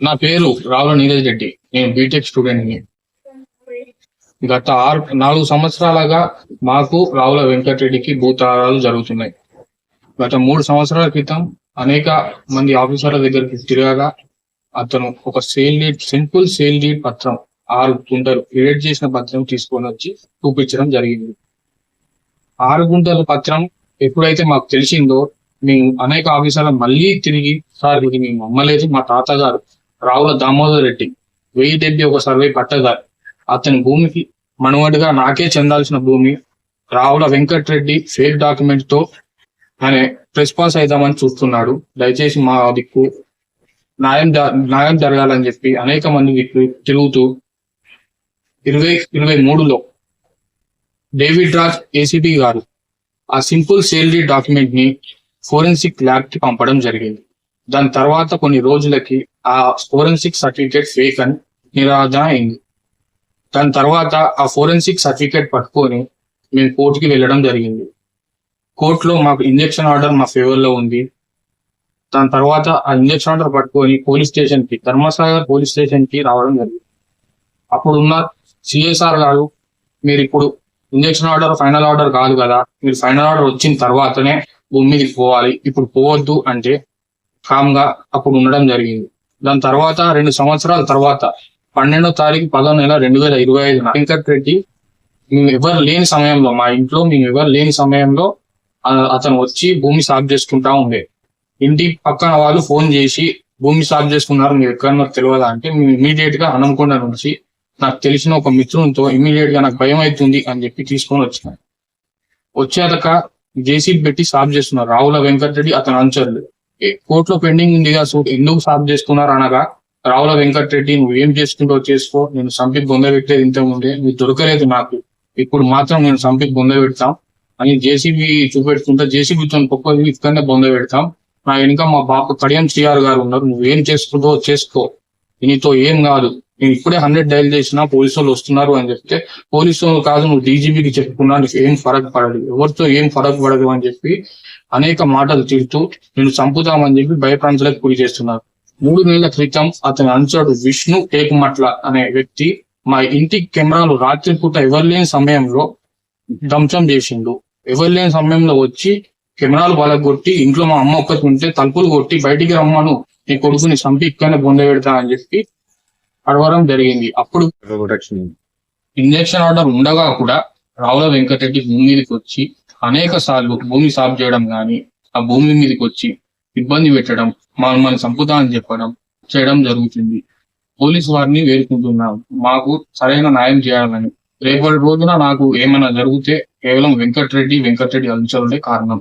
నా పేరు రావుల నీరజ్ రెడ్డి. నేను బీటెక్ స్టూడెంట్ని. గత ఆరు నాలుగు సంవత్సరాలుగా మాకు రావుల వెంకటరెడ్డికి భూతారాలు జరుగుతున్నాయి. గత మూడు సంవత్సరాల క్రితం అనేక మంది ఆఫీసర్ల దగ్గరికి తిరగగా అతను ఒక sale deed simple sale deed పత్రం ఆరు గుంటలు క్రియేట్ చేసిన పత్రం తీసుకొని వచ్చి చూపించడం జరిగింది. ఆరు గుంటల పత్రం ఎప్పుడైతే మాకు తెలిసిందో మేము అనేక ఆఫీసర్లు మళ్ళీ తిరిగి సార్ ఇది మేము అమ్మలేదు మా తాతగారు రావుల దామోదర్ రెడ్డి. వెయ్యి డెబ్బై ఒక సర్వే పట్టదారు. అతని భూమికి మనవడిగా నాకే చెందాల్సిన భూమి రావుల వెంకట్ రెడ్డి ఫేక్ డాక్యుమెంట్తో ఆయన రెస్పాన్స్ అవుదామని చూస్తున్నాడు. దయచేసి మా దిక్కు న్యాయం జ- న్యాయం జరగాలని చెప్పి అనేక మంది దిక్కు తిరుగుతూ ఇరవై ఇరవై మూడులో డేవిడ్ రాజ్ ఏసీబీ గారు ఆ సింపుల్ సేల్ డాక్యుమెంట్ని ఫోరెన్సిక్ ల్యాబ్కి పంపడం జరిగింది. దాని తర్వాత కొన్ని రోజులకి ఆ ఫోరెన్సిక్ సర్టిఫికేట్ ఫేక్ అని నిరాధన అయింది. దాని తర్వాత ఆ ఫోరెన్సిక్ సర్టిఫికేట్ పట్టుకొని మేము కోర్టుకి వెళ్ళడం జరిగింది. కోర్టులో మాకు ఇంజెక్షన్ ఆర్డర్ మా ఫేవర్లో ఉంది. దాని తర్వాత ఆ ఇంజెక్షన్ ఆర్డర్ పట్టుకొని పోలీస్ స్టేషన్కి ధర్మసాగర్ పోలీస్ స్టేషన్కి రావడం జరిగింది. అప్పుడు ఉన్న సిఎస్ఆర్ గారు మీరు ఇప్పుడు ఇంజక్షన్ ఆర్డర్ ఫైనల్ ఆర్డర్ కాదు కదా మీరు ఫైనల్ ఆర్డర్ వచ్చిన తర్వాతనే భూమి మీదకి పోవాలి. ఇప్పుడు పోవద్దు అంటే కామ్గా అప్పుడు ఉండడం జరిగింది. దాని తర్వాత రెండు సంవత్సరాల తర్వాత పన్నెండో తారీఖు పదో నెల రెండు వేల ఇరవై ఐదు వెంకట్ రెడ్డి మేము ఎవరు లేని సమయంలో మా ఇంట్లో మేము ఎవరు లేని సమయంలో అతను వచ్చి భూమి సాగు చేసుకుంటా ఉండే. ఇంటి పక్కన వాళ్ళు ఫోన్ చేసి భూమి సాగు చేసుకున్నారు మీరు ఎక్కడన్నా తెలియదా అంటే మేము ఇమీడియట్గా హనంకొండ నుంచి నాకు తెలిసిన ఒక మిత్రునితో ఇమీడియట్గా నాకు భయం అవుతుంది అని చెప్పి తీసుకొని వచ్చిన. వచ్చాక జేసీబీ పెట్టి సాఫ్ చేస్తున్నారు. రావుల వెంకటరెడ్డి అతని అనుచరులు. కోర్టులో పెండింగ్ ఉందిగా సో ఎందుకు సాఫ్ చేసుకున్నారు అనగా రావుల వెంకటరెడ్డి నువ్వు ఏం చేసుకుంటో చేసుకో నేను సంపిక్ బొంద పెట్టేది ఇంత ఉండే నువ్వు దొరకలేదు నాకు. ఇప్పుడు మాత్రం నేను సంపి బొంద పెడతాం. అని జేసీబీ చూపెట్టుకుంటా జేసీబీతో పొక్క ఇక్కడనే బొంద పెడతాం. నా వెనుక మా బాపు కడియం సిఆర్ గారు ఉన్నారు నువ్వు ఏం చేసుకుంటో చేసుకో నీతో ఏం కాదు. నేను ఇప్పుడే హండ్రెడ్ డైల్ చేసినా పోలీసు వాళ్ళు వస్తున్నారు అని చెప్తే పోలీసు కాదు నువ్వు డీజీబీకి చెప్పుకున్నా నీకు ఏం ఫరక్ పడదు ఎవరితో ఏం ఫరక్ పడదు అని చెప్పి అనేక మాటలు తిడుతూ నేను చంపుతామని చెప్పి భయప్రాంతాలకు గురి చేస్తున్నారు. మూడు నెలల క్రితం అతని అనుచరుడు విష్ణు టేకుమట్ల అనే వ్యక్తి మా ఇంటి కెమెరాలు రాత్రిపూట ఎవరు లేని సమయంలో ధ్వంసం చేసిండు. ఎవరు లేని సమయంలో వచ్చి కెమెరాలు పలగొట్టి ఇంట్లో మా అమ్మ ఒక్కటి ఉంటే తలుపులు కొట్టి బయటికి రమ్మను నీ కొడుకుని చంపి ఇక్కడనే బొంద పెడతా అని చెప్పి అడవడం జరిగింది. అప్పుడు ఇంజక్షన్ ఆర్డర్ ఉండగా కూడా రావుల వెంకటరెడ్డి భూమి మీదకి వచ్చి అనేక సార్లు భూమి సాగు చేయడం గాని ఆ భూమి మీదకి వచ్చి ఇబ్బంది పెట్టడం మమ్మల్ని చంపుతా అని చెప్పడం చేయడం జరుగుతుంది. పోలీసు వారిని వేడుకుంటున్నాం. మాకు సరైన న్యాయం చేయాలని. రేపటి రోజున నాకు ఏమైనా జరిగితే కేవలం వెంకటరెడ్డి వెంకటరెడ్డి అనుచరులే కారణం.